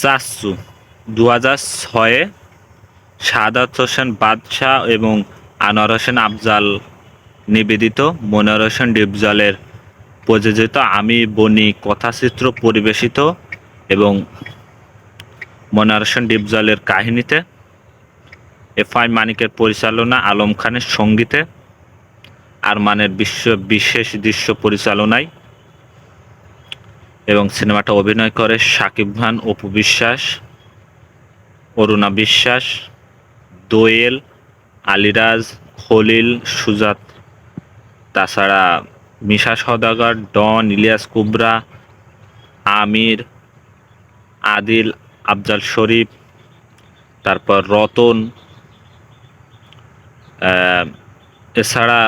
চাচ্চু। দু হাজার ছয়ে সাদাত হোসেন বাদশাহ এবং আনোয়ার হোসেন আফজাল নিবেদিত মনোয়ার হোসেন ডিপজলের প্রযোজিত আমি বনি কথাচিত্র পরিবেশিত এবং মনোয়ার হোসেন ডিপজলের কাহিনীতে এফ আই মানিকের পরিচালনা, আলম খানের সঙ্গীতে, আরমানের বিশ্ব বিশেষ দৃশ্য পরিচালনায় এবং সিনেমাটা অভিনয় করে শাকিব খান, অপু বিশ্বাস, অরুণা বিশ্বাস, দোয়েল, আলিরাজ, খলিল, সুজাত, তাছাড়া মিশা সদাগর ডন, ইলিয়াস কুবরা, আমির, আদিল, আফজাল শরীফ, তারপর রতন এছাড়া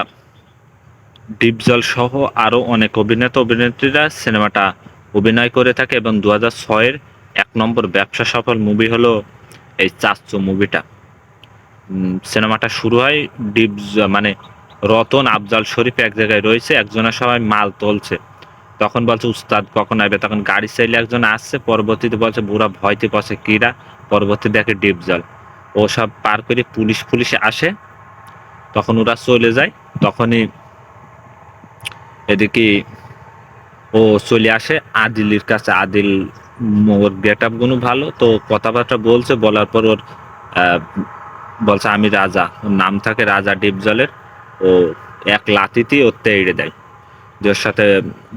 ডিপজল সহ আরও অনেক অভিনেতা, অভিনেত্রীরা সিনেমাটা অভিনয় করে থাকে এবং দু হাজার ছয়ের এক নম্বর ব্যবসা সফল মুভি হলো এই চাচ্চু মুভিটা সিনেমাটা শুরু হয় ডিপজ মানে রতন আফজাল শরীফ এক জায়গায় রয়েছে, একজনের সবাই মাল তুলছে। তখন বলছে, উস্তাদ, কখন আসবে? তখন গাড়ি চাইলে একজন আসছে, পরবর্তীতে বলছে, বুড়া ভয়তে পছে কিরা? পরবর্তী দেখে ডিপজল ও সব পার করে পুলিশ পুলিশ আসে। তখন ওরা চলে যায়, তখনই এদিকে ও চলে আসে আদিলের কাছে। আদিল ওর গেট আপগুলো ভালো, তো কথাবার্তা বলছে, বলার পর ওর বলছে, আমি রাজা। ওর নাম থাকে রাজা ডিপজলের। ও এক লাতিতে ওর তেড়ে দেয়। যে ওর সাথে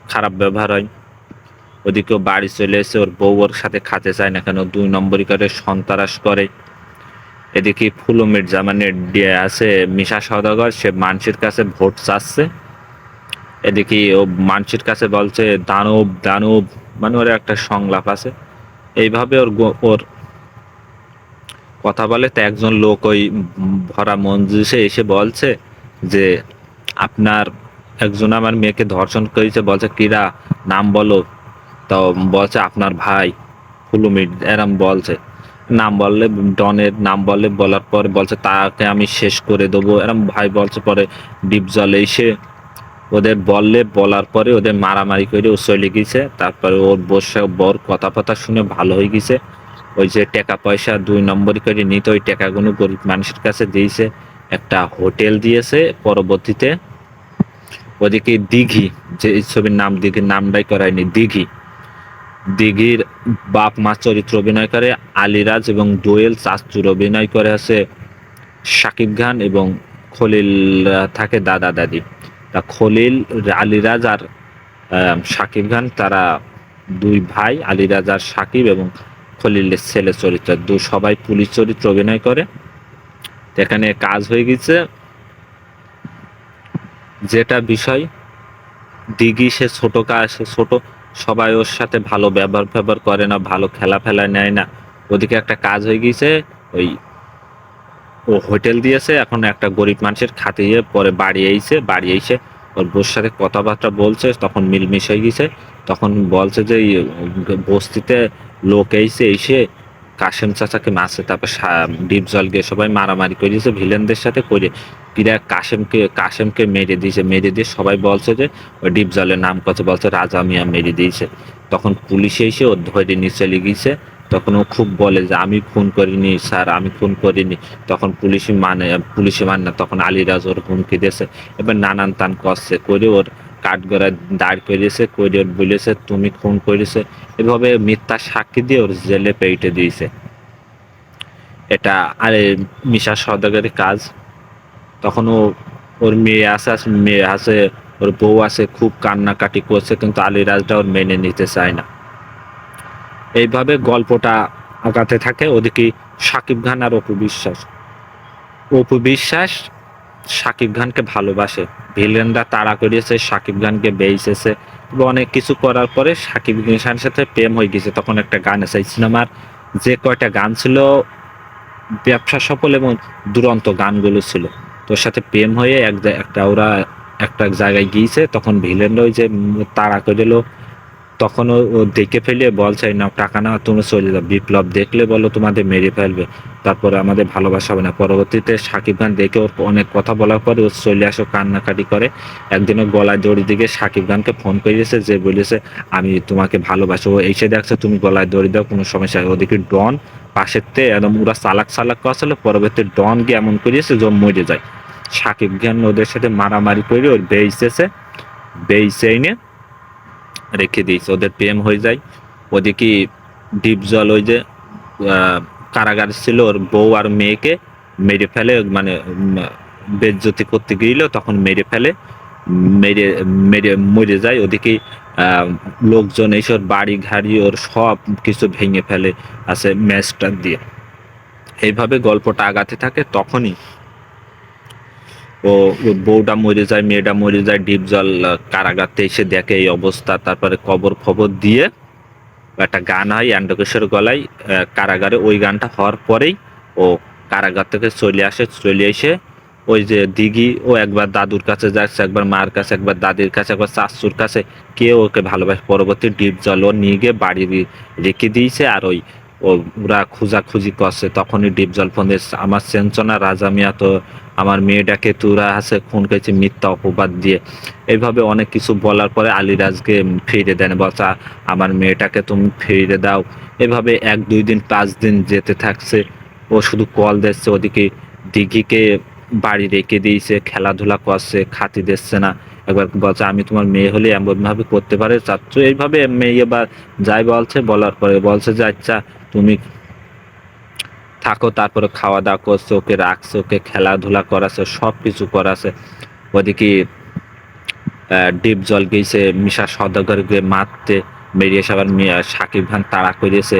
খারাপ ব্যবহার হয়। ওদিকে বাড়ি চলে এসে ওর বউ ওর সাথে খাতে চায় না কেন, দুই নম্বরই করে, সন্তারাস করে। এদিকে ফুলো মির্জা মানে আছে মিশা সদাগর সে মানুষের কাছে ভোট চাচ্ছে। এদিকে ও মানুষের কাছে বলছে, দানব দানব। মানে ওর একটা সংলাপ আছে। এইভাবে ওর ওর কথা বলে তো একজন লোক ওই ভরা মঞ্জুসে এসে বলছে যে, আপনার একজন আমার মেয়েকে ধর্ষণ করেছে। বলছে, কিরা, নাম বলো। তো বলছে, আপনার ভাই ফুলুমিট এরম বলছে। নাম বললে, ডনের নাম বললে, বলার পরে বলছে, তাকে আমি শেষ করে দেবো। এরম ভাই বলছে, পরে ডিপ জলে এসে ওদের বললে, বলার পরে ওদের মারামারি করে ও চলে গেছে। তারপরে ওর বসে বর কথা কথা শুনে ভালো হয়ে গেছে। ওই যে টাকা পয়সা দুই নম্বর করে নিতে, ওই টাকাগুলো গরিব মানুষের কাছে দিয়েছে। একটা হোটেল দিয়েছে পরবর্তীতে। ওদিকে দিঘি, যে ছবির নাম দিঘির নামটাই করায়নি, দিঘি। দিঘির বাপ মা চরিত্র অভিনয় করে, আলিরাজ এবং দোয়েল চাস্তুর অভিনয় করে আছে শাকিব খান এবং খলিল থাকে দাদা দাদি। খলিল আলিরাজ আর সাকিব খান, তারা দুই ভাই আলিরাজ আর সাকিব এবং খলিলের ছেলে চরিত্র। দু সবাই পুলিশ চরিত্র অভিনয় করে। এখানে কাজ হয়ে গেছে। যেটা বিষয়, দিঘি সে ছোট কাজ সে ছোট, সবাই ওর সাথে ভালো ব্যবহার ফ্যাবহার করে না, ভালো খেলা ফেলা নেয় না। ওদিকে একটা কাজ হয়ে গেছে, ওই ও হোটেল দিয়েছে, এখন একটা গরিব মানুষের খাতিয়ে পরে বাড়ি আইছে, বাড়ি আইসে ওর বোর সাথে কথাবার্তা বলছে, তখন মিলমিশ হয়ে গেছে, তখন বলছে যে বস্তিতে লোক এইছে এসে কাশেম চাচাকে মারছে, তারপর ডিপ জল গিয়ে সবাই মারামারি করে দিয়েছে, ভিলেনদের সাথে করে কিরা কাশেমকে কাশেমকে মেরে দিয়েছে, মেরে দিয়ে সবাই বলছে যে ওই ডিপ জলের নাম কত বলছে রাজা মিয়া মেরে দিয়েছে। তখন পুলিশে এসে ও ধরে নিয়ে চলে তখন ও খুব বলে যে, আমি খুন করিনি, স্যার, আমি খুন করিনি। তখন পুলিশ মানে পুলিশে মানে না তখন আলিরাজ ওর হুমকি দিয়েছে। এবার নানান তান করছে, করে ওর কাঠগড়ায় দাঁড় করিয়েছে, করে ওর বলেছে, তুমি খুন করেছে এভাবে মিথ্যা সাক্ষী দিয়ে ওর জেলে পেটে দিয়েছে। এটা আরে মিশা সদাগরের কাজ। তখন ও ওর মেয়ে আছে মেয়ে আছে, ওর বউ আছে, খুব কান্নাকাটি করছে, কিন্তু আলিরাজটা ওর মেনে নিতে চায় না। এইভাবে গল্পটা আগাতে থাকে। ওদিকে সাকিব খান আর অপু বিশ্বাস। অপু বিশ্বাস সাকিব খানকে ভালোবাসে। ভিলেনরা তাড়া করিয়েছে, সাকিব খানকে এবং অনেক কিছু করার পরে সাকিব খানের সাথে প্রেম হয়ে গেছে। তখন একটা গান আছে সিনেমার। যে কয়টা গান ছিল ব্যবসা সফল এবং দুরন্ত গানগুলো ছিল। তোর সাথে প্রেম হয়ে এক একটা ওরা একটা জায়গায় গিয়েছে। তখন ভিলেনরা ওই যে তাড়া করে দিল তখন ও ও দেখে ফেলে বলছে না, টাকা না, তুমি চলে যাও। বিপ্লব দেখলে বলো তোমাদের মেরে ফেলবে। তারপরে আমাদের ভালোবাসা হবে না। পরবর্তীতে সাকিব খান দেখে ওর অনেক কথা বলার পরে ও চলে আসো কান্নাকাটি করে। একদিনও গলায় দড়ি দিকে সাকিব খানকে ফোন করেছে যে বলেছে, আমি তোমাকে ভালোবাসো। ও এসে দেখছে, তুমি গলায় দড়ি দাও, কোনো সমস্যা। ওদিকে ডন পাশের তে একদম ওরা চালাক চালাক করছিল পরবর্তী ডন গিয়ে এমন করিয়েছে যে মরে যায়। সাকিব খান ওদের সাথে মারামারি করে ওর বেঁচেছে বেইসে এনে রেখে দিয়েছে, ওদের প্রেম হয়ে যায়। ওদিকে ডিপ জল ওই যে কারাগার ছিল, ওর বউ আর মেয়েকে মেরে ফেলে মানে বেজ্জতি করতে গিয়েছিল তখন মেরে ফেলে, মেরে মেরে, মরে যায়। ওদিকে লোকজন এইসব বাড়ি, ঘাড়ি, ওর সব কিছু ভেঙে ফেলে আছে ম্যাচটা দিয়ে। এইভাবে গল্পটা আগাতে থাকে, তখনই ও বউটা মরে যায়, মেয়েটা মরে যায়, ডিপ জল কারাগারতে এসে দেখে এই অবস্থা। তারপরে কবর খবর দিয়ে একটা গান হয়, অ্যান্ডকেশ্বর গলায় কারাগারে ওই গানটা হওয়ার পরেই ও কারাগার থেকে চলে আসে, চলে এসে ওই যে দিঘি, ও একবার দাদুর কাছে যাচ্ছে একবার মার কাছে, একবার দাদির কাছে, একবার শাশুর কাছে কেউ ওকে ভালোবাসে? পরবর্তী ডিপ জল ও নিয়ে গিয়ে বাড়ি রেখে দিয়েছে, আর ওই ওরা খোঁজাখুঁজি করছে। তখনই ডিপ জল ফোন দিয়েছে আমার সেঞ্চনা রাজা মিয়া তো আমার মেয়েটাকে তোরা আছে খুন করেছে মিথ্যা অপবাদ দিয়ে। এইভাবে অনেক কিছু বলার পরে আলিরাজকে ফিরে দেন, বলছে আমার মেয়েটাকে তুমি ফিরে দাও। এভাবে এক দুই দিন, পাঁচ দিন যেতে থাকছে। ও শুধু কল দিচ্ছে, ওদিকে দিঘিকে বাড়ি রেখে দিয়েছে, খেলাধুলা করছে, খাতি দিচ্ছে না। একবার বলছে, আমি তোমার মেয়ে হলে এমন ভাবে করতে পারে, চাচ্ছ? এইভাবে মেয়ে বা যাই বলছে, বলার পরে বলছে যে আচ্ছা তুমি থাকো, তারপরে খাওয়া দাওয়া করছ, ওকে রাখছো, ওকে খেলাধুলা করাছে সব কিছু করাছে। ওদিকে ডিপ জল গিয়েছে মিশা সদাগরকে মারতে বেরিয়ে আবার সাকিব খান তাড়া করেছে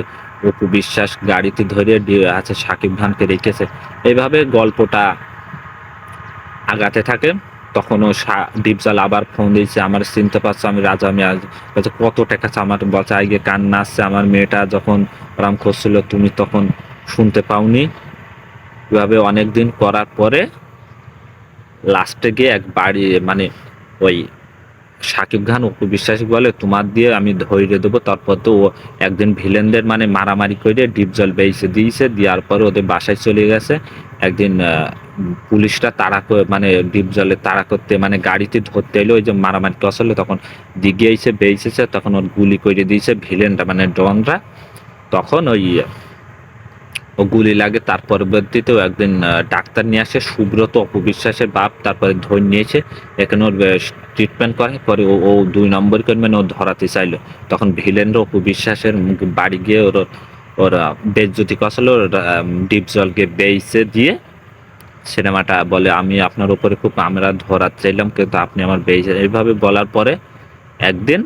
অপু বিশ্বাস গাড়িতে ধরে আছে, সাকিব খানকে রেখেছে। এইভাবে গল্পটা আগাতে থাকে। তখন ও সা- আবার ফোন দিয়েছে, আমার চিনতে পারছ আমি রাজা, আমি আজ বলছে, কত টাকা আমার বলছে আগে কান্না আসছে আমার মেয়েটা যখন ওরাম করছিল তুমি তখন শুনতে পাওনি। এভাবে অনেকদিন করার পরে লাস্টে গিয়ে এক বাড়ি মানে ওই সাকিব খান অপু বিশ্বাস বলে, তোমার দিয়ে আমি ধৈর্য দেবো। তারপর তো ও একদিন ভিলেনদের মানে মারামারি করে ডিপ জল বেইছে দিয়েছে, দেওয়ার পরে ওদের বাসায় চলে গেছে। একদিন পুলিশটা তাড়া মানে ডিপ জলে তাড়া করতে মানে গাড়িতে ধরতে এলো, ওই যে মারামারি আসলে তখন দিকে এসে বেইছেছে তখন ওর গুলি করে দিয়েছে ভিলেনটা মানে ডনরা তখন ওই, ও গুলি লাগে, তার পরবর্তীতেও একদিন ডাক্তার নিয়ে আসে, সুব্রত অপবিশ্বাসের বাপ, তারপরে ধরে নিয়েছে, এখানে ওর ট্রিটমেন্ট করে, পরে ও দুই নম্বর করে মানে ও ধরাতে চাইলো। তখন ভিলেনরা অপবিশ্বাসের বাড়ি গিয়ে ওর ওর বেজ্জতি কষালো ডিপ জলকে বেইসে দিয়ে সিনেমাটা বলে, আমি আপনার উপরে খুব আমরা ধরার চাইলাম, কিন্তু আপনি আমার বেইসে এইভাবে বলার পরে একদিন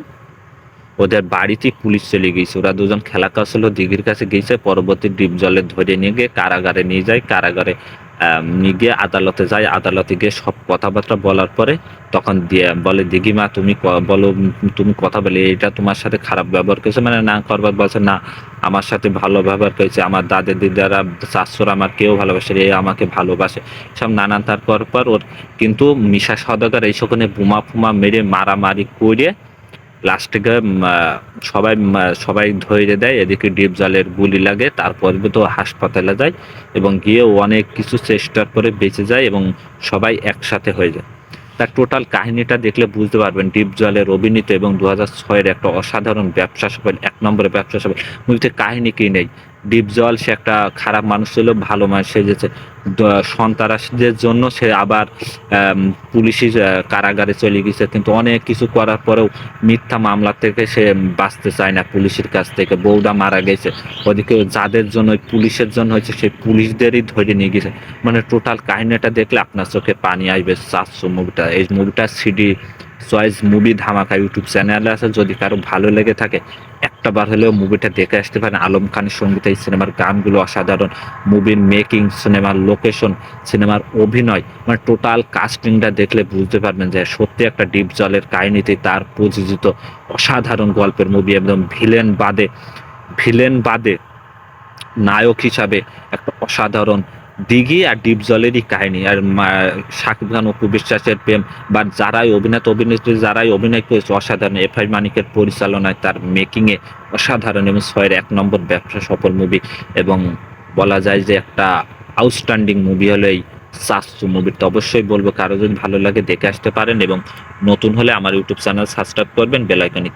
ওদের বাড়িতে পুলিশ চলে গেছে ওরা দুজন খেলা কাছিল দিঘির কাছে গেছে পরবর্তী ডিপ জলে ধরে নিয়ে গিয়ে কারাগারে নিয়ে যায়, কারাগারে নিয়ে গিয়ে আদালতে যায়। আদালতে গিয়ে সব কথাবার্তা বলার পরে তখন দিয়ে বলে, দিঘি মা, তুমি বলো, তুমি কথা বলে, এটা তোমার সাথে খারাপ ব্যবহার করেছে? মানে না করবার বলছে, না, আমার সাথে ভালো ব্যবহার করেছে। আমার দাদা দিদারা, শাশুড় আমার কেউ ভালোবাসে এ আমাকে ভালোবাসে। সব নানান তারপর পর পর ওর কিন্তু মিশা সদাগর এই সকলে বোমা ফুমা মেরে মারামারি করে লাস্টে সবাই সবাই ধরে দেয়, এদিকে ডিপ জালের গুলি লাগে, তারপর তো হাসপাতালে যায় এবং গিয়ে অনেক কিছু চেষ্টার করে বেঁচে যায় এবং সবাই একসাথে হয়ে যায়। তার টোটাল কাহিনীটা দেখলে বুঝতে পারবেন ডিপ জলের অভিনীত এবং দু হাজার ছয়ের একটা অসাধারণ ব্যবসা সফল, এক নম্বরের ব্যবসা সফল। মুভিতে কাহিনী কি নেই? ডিপ জল, সে একটা খারাপ মানুষ ছিল, ভালো মানুষ সেজেছে সন্ত্রাসীদের জন্য সে আবার পুলিশি কারাগারে চলে গেছে। কিন্তু অনেক কিছু করার পরেও মিথ্যা মামলা থেকে সে বাঁচতে চায় না পুলিশের কাছ থেকে। বউটা মারা গেছে। ওদিকে যাদের জন্য, পুলিশের জন্য হয়েছে সেই পুলিশদেরই ধরে নিয়ে গেছে। মানে টোটাল কাহিনীটা দেখলে আপনার চোখে পানি আসবে, চারশো মুভিটা। এই মুভিটা CD choice movie Dhamaka YouTube চ্যানেলে আছে। যদি কারও ভালো লেগে থাকে একটা বার হলেও মুভিটা দেখে আসতে পারেন। আলম খানের সংগীত এই সিনেমার গানগুলো অসাধারণ। মুভির মেকিং সিনেমার লোকেশন সিনেমার অভিনয় মানে টোটাল কাস্টিংটা দেখলে বুঝতে পারবেন যে সত্যি একটা ডিপ জলের কাহিনীতে তার প্রযোজিত অসাধারণ গল্পের মুভি একদম ভিলেন বাদে ভিলেন বাদে, নায়ক হিসাবে একটা অসাধারণ দিঘি আর ডিপ জলেরই কাহিনী। আর শাকিব খান, অপু বিশ্বাসের প্রেম, বা যারাই অভিনেতা, অভিনেত্রী যারাই অভিনয় করেছে, অসাধারণ। এফ আই মানিকের পরিচালনায় তার মেকিংয়ে অসাধারণ এবং ছয়ের এক নম্বর ব্যবসা সফল মুভি এবং বলা যায় যে একটা আউটস্ট্যান্ডিং মুভি হলো এই সাসু মুভির তো অবশ্যই বলব, কারও যদি ভালো লাগে দেখে আসতে পারেন এবং নতুন হলে আমার ইউটিউব চ্যানেল সাবস্ক্রাইব করবেন বেলাইকনিক